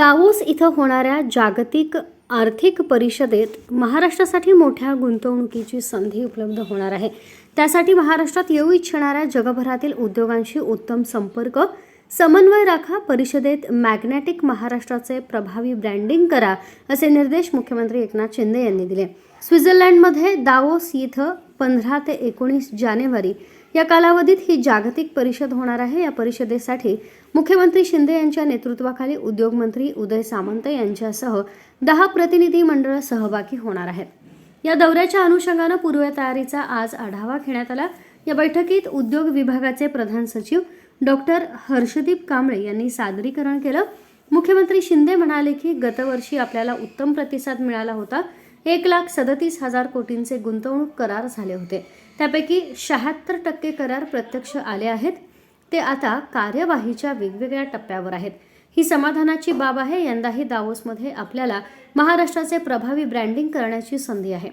Davos इथं होणाऱ्या जागतिक आर्थिक परिषदेत महाराष्ट्रासाठी मोठ्या गुंतवणुकीची संधी उपलब्ध होणार आहे. त्यासाठी महाराष्ट्रात येऊ इच्छिणाऱ्या जगभरातील उद्योगांशी उत्तम संपर्क समन्वय राखा परिषदेत मॅग्नेटिक महाराष्ट्राचे प्रभावी ब्रँडिंग करा असे निर्देश मुख्यमंत्री एकनाथ शिंदे यांनी दिले. स्वित्झर्लंडमध्ये दावोस इथं पंधरा ते एकोणीस जानेवारी या कालावधीत ही जागतिक परिषद होणार आहे. या परिषदेसाठी मुख्यमंत्री शिंदे यांच्या नेतृत्वाखाली उद्योगमंत्री उदय सामंत यांच्यासह दहा प्रतिनिधी मंडळ सहभागी होणार आहेत. या दौऱ्याच्या अनुषंगानं पूर्वतयारीचा आज आढावा घेण्यात आला. या बैठकीत उद्योग विभागाचे प्रधान सचिव डॉक्टर हर्षदीप कांबळे यांनी सादरीकरण केलं. मुख्यमंत्री शिंदे म्हणाले की गतवर्षी आपल्याला उत्तम प्रतिसाद मिळाला होता. एक लाख सदतीस हजार कोटींचे गुंतवणूक करार झाले होते. त्यापैकी शहात्तर टक्के करार प्रत्यक्ष आले आहेत. ते आता कार्यवाहीच्या वेगवेगळ्या टप्प्यावर आहेत. ही समाधानाची बाब आहे. यंदाही दावोसमध्ये आपल्याला महाराष्ट्राचे प्रभावी ब्रँडिंग करण्याची संधी आहे.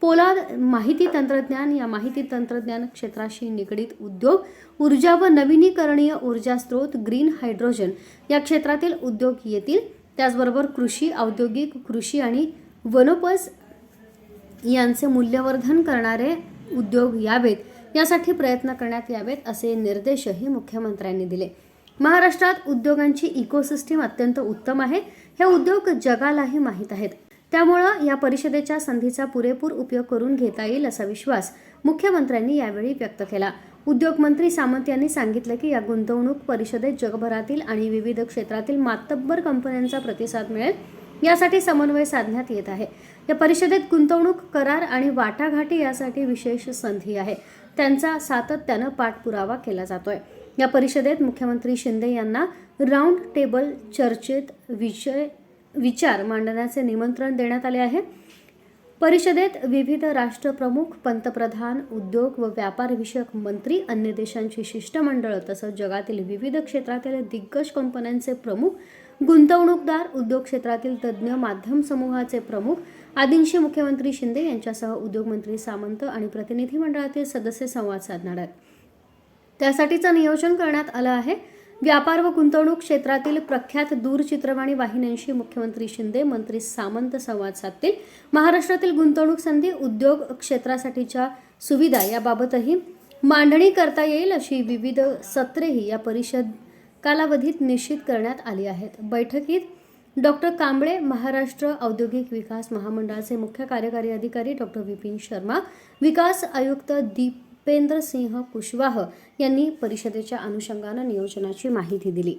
पोलाद माहिती तंत्रज्ञान या माहिती तंत्रज्ञान क्षेत्राशी निगडीत उद्योग ऊर्जा व नवीनीकरणीय ऊर्जा स्रोत ग्रीन हायड्रोजन या क्षेत्रातील उद्योग येतील. त्याचबरोबर कृषी औद्योगिक कृषी आणि वनोपज यांचे मूल्यवर्धन करणारे उद्योग यावेत यासाठी प्रयत्न करण्यात यावेत असे निर्देशही मुख्यमंत्र्यांनी दिले. महाराष्ट्रात उद्योगांची इकोसिस्टीम अत्यंत उत्तम आहे. हे उद्योग जगालाही माहीत आहेत. त्यामुळं या परिषदेच्या संधीचा पुरेपूर उपयोग करून घेता येईल असा विश्वास मुख्यमंत्र्यांनी यावेळी व्यक्त केला. उद्योगमंत्री सामंत यांनी सांगितलं की या गुंतवणूक परिषदेत जगभरातील आणि विविध क्षेत्रातील मातब्बर कंपन्यांचा प्रतिसाद मिळेल. यासाठी समन्वय साधण्यात येत आहे. या परिषदेत गुंतवणूक करार आणि वाटाघाटी यासाठी विशेष संधी आहे. त्यांचा सातत्यानं पाठपुरावा केला जातोय. या परिषदेत मुख्यमंत्री शिंदे यांना राऊंड टेबल चर्चेत विषय विचार मांडण्याचे निमंत्रण देण्यात आले आहे. परिषदेत विविध राष्ट्रप्रमुख पंतप्रधान उद्योग व व्यापार विषयक मंत्री अन्य देशांची शिष्टमंडळं तसंच जगातील विविध क्षेत्रातील दिग्गज कंपन्यांचे प्रमुख गुंतवणूकदार उद्योग क्षेत्रातील तज्ज्ञ माध्यम समूहाचे प्रमुख आदींशी मुख्यमंत्री शिंदे यांच्यासह उद्योगमंत्री सामंत आणि प्रतिनिधी मंडळातील सदस्य संवाद साधणार आहेत. त्यासाठीचं नियोजन करण्यात आलं आहे. व्यापार व गुंतवणूक क्षेत्रातील प्रख्यात दूरचित्रवाणी वाहिन्यांशी मुख्यमंत्री शिंदे मंत्री सामंत संवाद साधतील. महाराष्ट्रातील गुंतवणूक संधी उद्योग क्षेत्रासाठीच्या सुविधा याबाबतही मांडणी करता येईल अशी विविध सत्रेही या परिषद कालावधीत निश्चित करण्यात आली आहेत. बैठकीत डॉक्टर कांबळे महाराष्ट्र औद्योगिक विकास महामंडळाचे मुख्य कार्यकारी अधिकारी डॉक्टर विपिन शर्मा विकास आयुक्त दीपेंद्र सिंह कुशवाह यांनी परिषदेच्या अनुषंगानं नियोजनाची माहिती दिली.